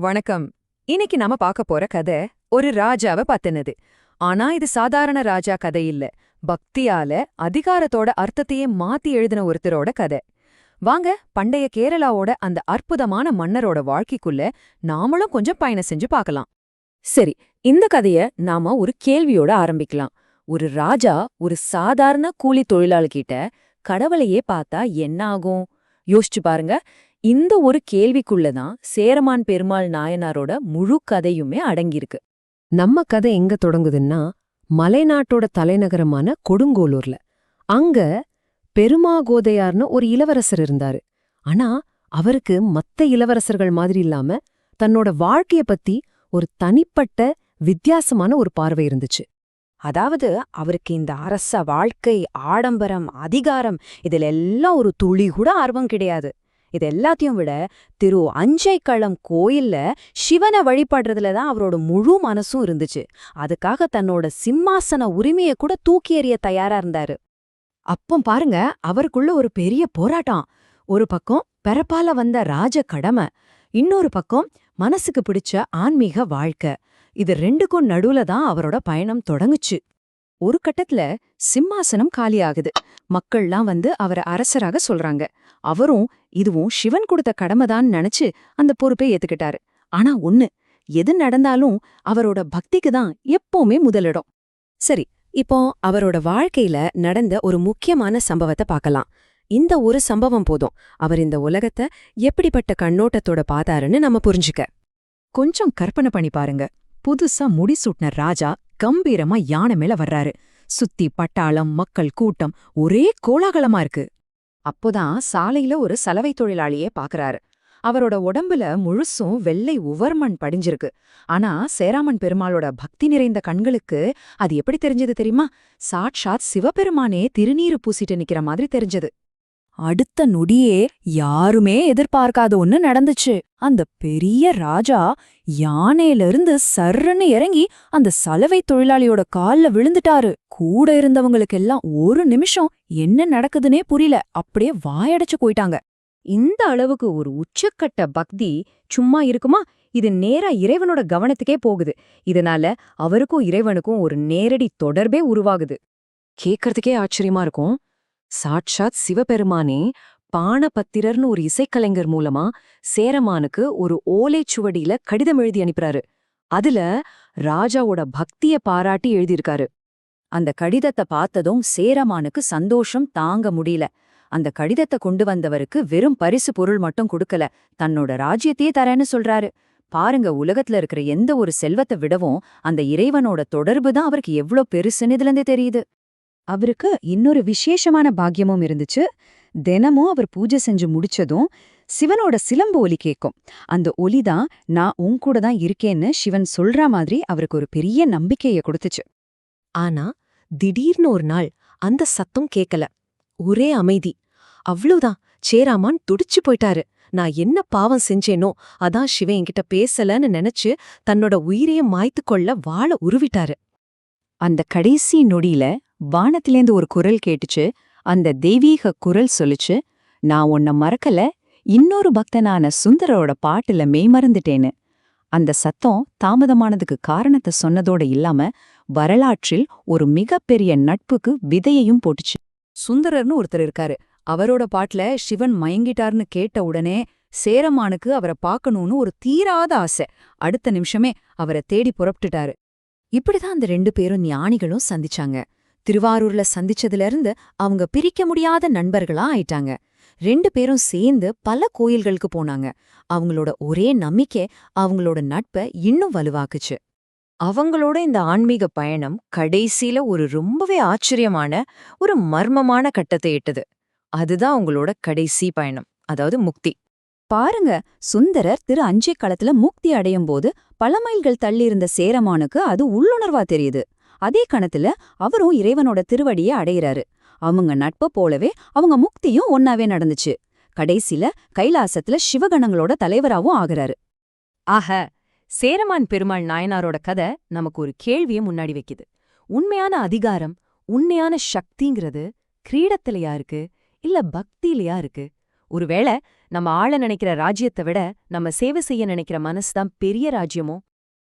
வணக்கம். இன்னைக்கு நாம பார்க்க போற கதை ஒரு ராஜாவ பத்தினது. ஆனா இது சாதாரண ராஜா கதை இல்ல. பக்தியால அதிகாரத்தோட அர்த்தத்தையே மாத்தி எழுதின ஒருத்தரோட கதை. வாங்க பண்டைய கேரளாவோட அந்த அற்புதமான மன்னரோட வாழ்க்கைக்குள்ள நாமளும் கொஞ்சம் பயணம் செஞ்சு பார்க்கலாம். சரி இந்த கதைய நாம ஒரு கேள்வியோட ஆரம்பிக்கலாம். ஒரு ராஜா ஒரு சாதாரண கூலி தொழிலாளிகிட்ட கடவுளையே பார்த்தா என்ன ஆகும்? யோசிச்சு பாருங்க. இந்த ஒரு கேள்விக்குள்ளதான் சேரமான் பெருமாள் நாயனாரோட முழு கதையுமே அடங்கியிருக்கு. நம்ம கதை எங்க தொடங்குதுன்னா மலைநாட்டோட தலைநகரமான கொடுங்கோலூர்ல. அங்க பெருமாகோதையார்னு ஒரு இளவரசர் இருந்தாரு. ஆனா அவருக்கு மத்த இளவரசர்கள் மாதிரி இல்லாம தன்னோட வாழ்க்கைய பத்தி ஒரு தனிப்பட்ட வித்தியாசமான ஒரு பார்வை இருந்துச்சு. அதாவது அவருக்கு இந்த அரச வாழ்க்கை ஆடம்பரம் அதிகாரம் இதுல எல்லாம் ஒரு துளி கூட ஆர்வம் கிடையாது. இது எல்லாத்தையும் விட திரு அஞ்சைக்களம் கோயில்ல சிவனை வழிபடுறதுல தான் அவரோட முழு மனசும் இருந்துச்சு. அதுக்காக தன்னோட சிம்மாசன உரிமையை கூட தூக்கி எறிய தயாரா இருந்தாரு. அப்போ பாருங்க அவருக்குள்ள ஒரு பெரிய போராட்டம். ஒரு பக்கம் பெறப்பால வந்த ராஜ கடமை இன்னொரு பக்கம் மனசுக்கு பிடிச்ச ஆன்மீக வாழ்க்கை. இது ரெண்டுக்கும் நடுவுல தான் அவரோட பயணம் தொடங்குச்சு. ஒரு கட்டத்துல சிம்மாசனம் காலியாகுது. மக்கள்லாம் வந்து அவரை அரசராக சொல்றாங்க. அவரும் இதுவும் சிவன் கொடுத்த கடமைதான் நினைச்சு அந்த பொறுப்பை ஏத்துக்கிட்டாரு. ஆனா ஒண்ணு எது நடந்தாலும் அவரோட பக்திக்கு தான் எப்பவுமே முதலிடம். சரி இப்போ அவரோட வாழ்க்கையில நடந்த ஒரு முக்கியமான சம்பவத்தை பார்க்கலாம். இந்த ஒரு சம்பவம் போதும். அவர் இந்த உலகத்தை எப்படிப்பட்ட கண்ணோட்டத்தோட பார்த்தாருன்னு நம்ம புரிஞ்சுக்க. கொஞ்சம் கற்பனை பண்ணி பாருங்க. புதுசா முடிசூட்டின ராஜா கம்பீரமா யானை மேல வர்றாரு. சுத்தி பட்டாளம் மக்கள் கூட்டம் ஒரே கோலாகலமா இருக்கு. அப்போதான் சாலையில ஒரு சலவை தொழிலாளியே பாக்குறாரு. அவரோட உடம்புல முழுசும் வெள்ளை உவர்மண் படிஞ்சிருக்கு. ஆனா சேராமன் பெருமாளோட பக்தி நிறைந்த கண்களுக்கு அது எப்படி தெரிஞ்சது தெரியுமா? சாட்சாத் சிவபெருமானே திருநீரு பூசிட்டு நிக்கிற மாதிரி தெரிஞ்சது. அடுத்த நொடியே யாருமே எதிர்பார்க்காத ஒன்னு நடந்துச்சு. அந்த பெரிய ராஜா யானையிலிருந்து சர்ருன்னு இறங்கி அந்த சலவை தொழிலாளியோட கால்ல விழுந்துட்டாரு. கூட இருந்தவங்களுக்கெல்லாம் ஒரு நிமிஷம் என்ன நடக்குதுன்னே புரியல. அப்படியே வாயடைச்சு போயிட்டாங்க. இந்த அளவுக்கு ஒரு உச்சக்கட்ட பக்தி சும்மா இருக்குமா? இது நேரா இறைவனோட கவனத்துக்கே போகுது. இதனால அவருக்கும் இறைவனுக்கும் ஒரு நேரடி தொடர்பே உருவாகுது. கேக்கறதுக்கே ஆச்சரியமா இருக்கும். சாட்சாத் சிவபெருமானே பாணபத்திரர்னு ஒரு இசைக்கலைஞர் மூலமா சேரமானுக்கு ஒரு ஓலைச்சுவடியில கடிதம் எழுதி அனுப்புறாரு. அதுல ராஜாவோட பக்திய பாராட்டி எழுதியிருக்காரு. அந்த கடிதத்தை பார்த்ததும் சேரமானுக்கு சந்தோஷம் தாங்க முடியல. அந்த கடிதத்தை கொண்டு வந்தவருக்கு வெறும் பரிசு பொருள் மட்டும் கொடுக்கல. தன்னோட ராஜ்யத்தையே தரேன்னு சொல்றாரு. பாருங்க உலகத்துல இருக்கிற எந்த ஒரு செல்வத்தை விடவும் அந்த இறைவனோட தொடர்பு தான் அவருக்கு எவ்ளோ பெருசுன்னு இதுலேருந்தே தெரியுது. அவருக்கு இன்னொரு விசேஷமான பாக்கியமும் இருந்துச்சு. தினமும் அவர் பூஜை செஞ்சு முடிச்சதும் சிவனோட சிலம்பு ஒலி கேட்கும் அந்த ஒலி தான் நான் உன் கூட தான் இருக்கேன்னு சிவன் சொல்ற மாதிரி அவருக்கு ஒரு பெரிய நம்பிக்கையை கொடுத்துச்சு. ஆனா திடீர்னு ஒரு நாள் அந்த சத்தம் கேக்கல. ஒரே அமைதி. அவ்வளவுதான் சேராமான் துடிச்சு போயிட்டாரு. நான் என்ன பாவம் செஞ்சேனோ அதான் சிவன் என்கிட்ட பேசலன்னு நினைச்சு தன்னோட உயிரையே மாய்த்து கொள்ள வாழ உருவிட்டாரு. அந்த கடைசி நொடியில வானத்திலேந்து ஒரு குரல் கேட்டுச்சு. அந்த தெய்வீக குரல் சொல்லுச்சு நான் உன்னை மறக்கல இன்னொரு பக்தனான சுந்தரோட பாட்டுல மெய்மறந்துட்டேன்னு அந்த சத்தம் தாமதமானதுக்கு காரணத்தை சொன்னதோட இல்லாம வரலாற்றில் ஒரு மிகப்பெரிய நட்புக்கு விதையையும் போட்டுச்சு. சுந்தரர்னு ஒருத்தர் இருக்காரு. அவரோட பாட்டுல சிவன் மயங்கிட்டார்னு கேட்ட உடனே சேரமானுக்கு அவரை பார்க்கணும்னு ஒரு தீராத ஆசை. அடுத்த நிமிஷமே அவரை தேடி புறப்பட்டுட்டாரு. இப்படிதான் அந்த ரெண்டு பேரும் ஞானிகளும் சந்திச்சாங்க. திருவாரூர்ல சந்திச்சதுல இருந்து அவங்க பிரிக்க முடியாத நண்பர்களா ஆயிட்டாங்க. ரெண்டு பேரும் சேர்ந்து பல கோயில்களுக்கு போனாங்க. அவங்களோட ஒரே நம்பிக்கை அவங்களோட நட்பை இன்னும் வலுவாக்குச்சு. அவங்களோட இந்த ஆன்மீக பயணம் கடைசியில ஒரு ரொம்பவே ஆச்சரியமான ஒரு மர்மமான கட்டத்தை எட்டுது. அதுதான் அவங்களோட கடைசி பயணம் அதாவது முக்தி. பாருங்க சுந்தரர் திரு அஞ்சை களத்துல முக்தி அடையும் போது பல மைல்கள் தள்ளியிருந்த சேரமானுக்கு அது உள்ளுணர்வா தெரியுது. அதே கணத்துல அவரும் இறைவனோட திருவடியை அடையிறாரு. அவங்க நட்ப போலவே அவங்க முக்தியும் ஒன்னாவே நடந்துச்சு. கடைசில கைலாசத்துல சிவகணங்களோட தலைவராவும் ஆகிறாரு. ஆக சேரமான் பெருமாள் நாயனாரோட கதை நமக்கு ஒரு கேள்வியை முன்னாடி வைக்குது. உண்மையான அதிகாரம் உண்மையான சக்திங்கிறது கிரீடத்திலையா இருக்கு இல்ல பக்தியிலையா இருக்கு? ஒருவேளை நம்ம ஆள நினைக்கிற ராஜ்யத்தை விட நம்ம சேவை செய்ய நினைக்கிற மனசு தான் பெரிய ராஜ்யமோ?